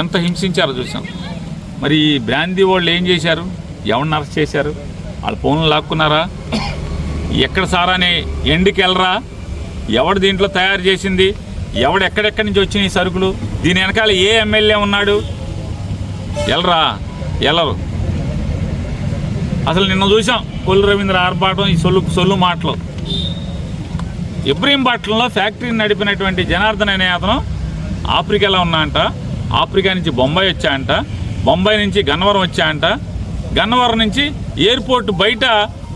ఎంత హింసించారో చూసాం. మరి ఈ బ్రాందీ వాళ్ళు ఏం చేశారు? ఎవరిని అరెస్ట్ చేశారు? వాళ్ళ ఫోన్లు లాక్కున్నారా? ఎక్కడ సారానే ఎండుకి వెళ్ళరా? ఎవడు దీంట్లో తయారు చేసింది? ఎవడు ఎక్కడెక్కడి నుంచి వచ్చినాయి ఈ సరుకులు? దీని వెనకాల ఏ ఎమ్మెల్యే ఉన్నాడు? వెళ్ళరా? వెళ్ళరు. అసలు నిన్న చూసాం కొల్లు రవీంద్ర ఆర్భాటం ఈ సొల్లు సొల్లు మాటలు. ఇబ్రహీంపట్నంలో ఫ్యాక్టరీని నడిపినటువంటి జనార్దన్ అనే అతను ఆఫ్రికాలో ఉన్నా అంట ఆఫ్రికా నుంచి బొంబాయి వచ్చా అంట బొంబాయి నుంచి గన్నవరం వచ్చాయంట. గన్నవరం నుంచి ఎయిర్పోర్ట్ బయట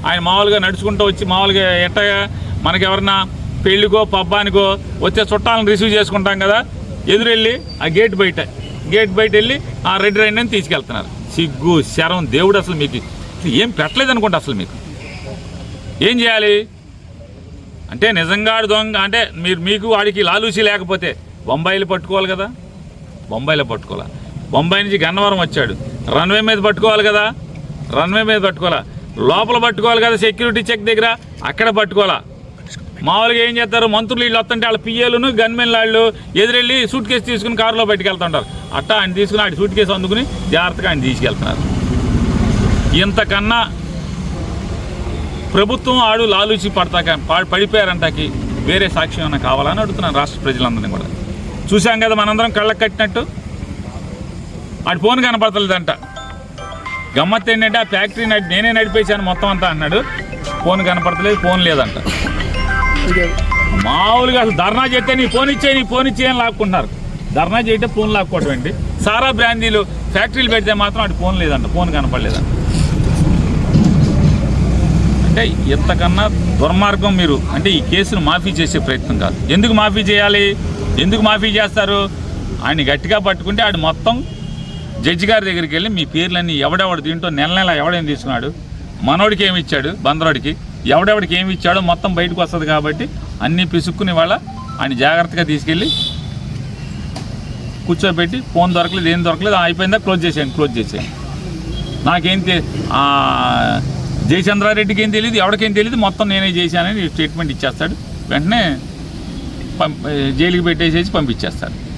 ఆయన మామూలుగా నడుచుకుంటూ వచ్చి మామూలుగా ఎట్టగా మనకెవరన్నా పెళ్ళికో పబ్బానికో వచ్చే చుట్టాలను రిసీవ్ చేసుకుంటాం కదా. ఎదురెళ్ళి ఆ గేట్ బయట. గేట్ బయట వెళ్ళి ఆ రెడ్ రైన్ అని తీసుకెళ్తున్నారు. సిగ్గు శరం దేవుడు అసలు మీకు ఏం పెట్టలేదు అనుకుంటా అసలు మీకు. ఏం చేయాలి? అంటే నిజంగా దొంగ అంటే మీరు మీకు వాడికి లాలూసి లేకపోతే బొంబాయిలు పట్టుకోవాలి కదా. బొంబాయిలో పట్టుకోవాలా. బొంబాయి నుంచి గన్నవరం వచ్చాడు. రన్వే మీద పట్టుకోవాలి కదా? రన్వే మీద పట్టుకోవాలా. లోపల పట్టుకోవాలి కదా సెక్యూరిటీ చెక్ దగ్గర? అక్కడ పట్టుకోవాలా. మామూలుగా ఏం చేస్తారు? మంత్రులు వీళ్ళు వస్తుంటే వాళ్ళ పిఏలును గన్మెన్ వాళ్ళు ఎదురెళ్ళి సూట్ కేసు తీసుకుని కారులో బయటకెళ్తుంటారు. అట్టా ఆయన తీసుకుని ఆడి సూట్ కేసు అందుకుని జాగ్రత్తగా ఆయన తీసుకెళ్తున్నారు. ఇంతకన్నా ప్రభుత్వం ఆడు లాలూచి పడతాక పడిపోయారంటాకి వేరే సాక్ష్యం ఏమైనా కావాలని అడుగుతున్నాను రాష్ట్ర ప్రజలందరినీ కూడా. చూసాం కదా మనందరం కళ్ళకు కట్టినట్టు. ఆడి ఫోన్ కనపడతలేదంట. గమ్మత్ ఏంటంటే ఆ ఫ్యాక్టరీ నడి నేనే నడిపేశాను మొత్తం అంతా అన్నాడు. ఫోన్ కనపడతలేదు ఫోన్ లేదంట. మామూలుగా అసలు ధర్నా చేస్తే నీ ఫోన్ ఇచ్చే నీ ఫోన్ ఇచ్చే అని లాక్కుంటున్నారు. ధర్నా చేయటే ఫోన్ లాక్కోవటం ఏంటి? సారా బ్రాందీలు ఫ్యాక్టరీలు పెడితే మాత్రం అటు ఫోన్ లేదంట ఫోన్ కనపడలేదంట. అంటే ఇంతకన్నా దుర్మార్గం మీరు. అంటే ఈ కేసును మాఫీ చేసే ప్రయత్నం కాదు. ఎందుకు మాఫీ చేయాలి? ఎందుకు మాఫీ చేస్తారు? ఆయన గట్టిగా పట్టుకుంటే ఆడు మొత్తం జడ్జి గారి దగ్గరికి వెళ్ళి మీ పేర్లన్నీ ఎవడెవడు దీంట్లో నెల నెల ఎవడేం తీసుకున్నాడు? మనోడికి ఏమి ఇచ్చాడు? బందరోడికి. ఎవడెవడికి ఏమి ఇచ్చాడో మొత్తం బయటకు వస్తుంది కాబట్టి అన్నీ పిసుక్కుని వాళ్ళ ఆయన జాగ్రత్తగా తీసుకెళ్ళి కూర్చోబెట్టి ఫోన్ దొరకలేదు ఏం దొరకలేదు ఆ, అయిపోయిందా క్లోజ్ చేసేయండి క్లోజ్ చేసేయండి. నాకేం జయచంద్రారెడ్డికి ఏం తెలియదు ఎవరికేం తెలియదు మొత్తం నేనే చేశానని స్టేట్మెంట్ ఇచ్చేస్తాడు. వెంటనే జైలుకి పెట్టేసేసి పంపించేస్తారు.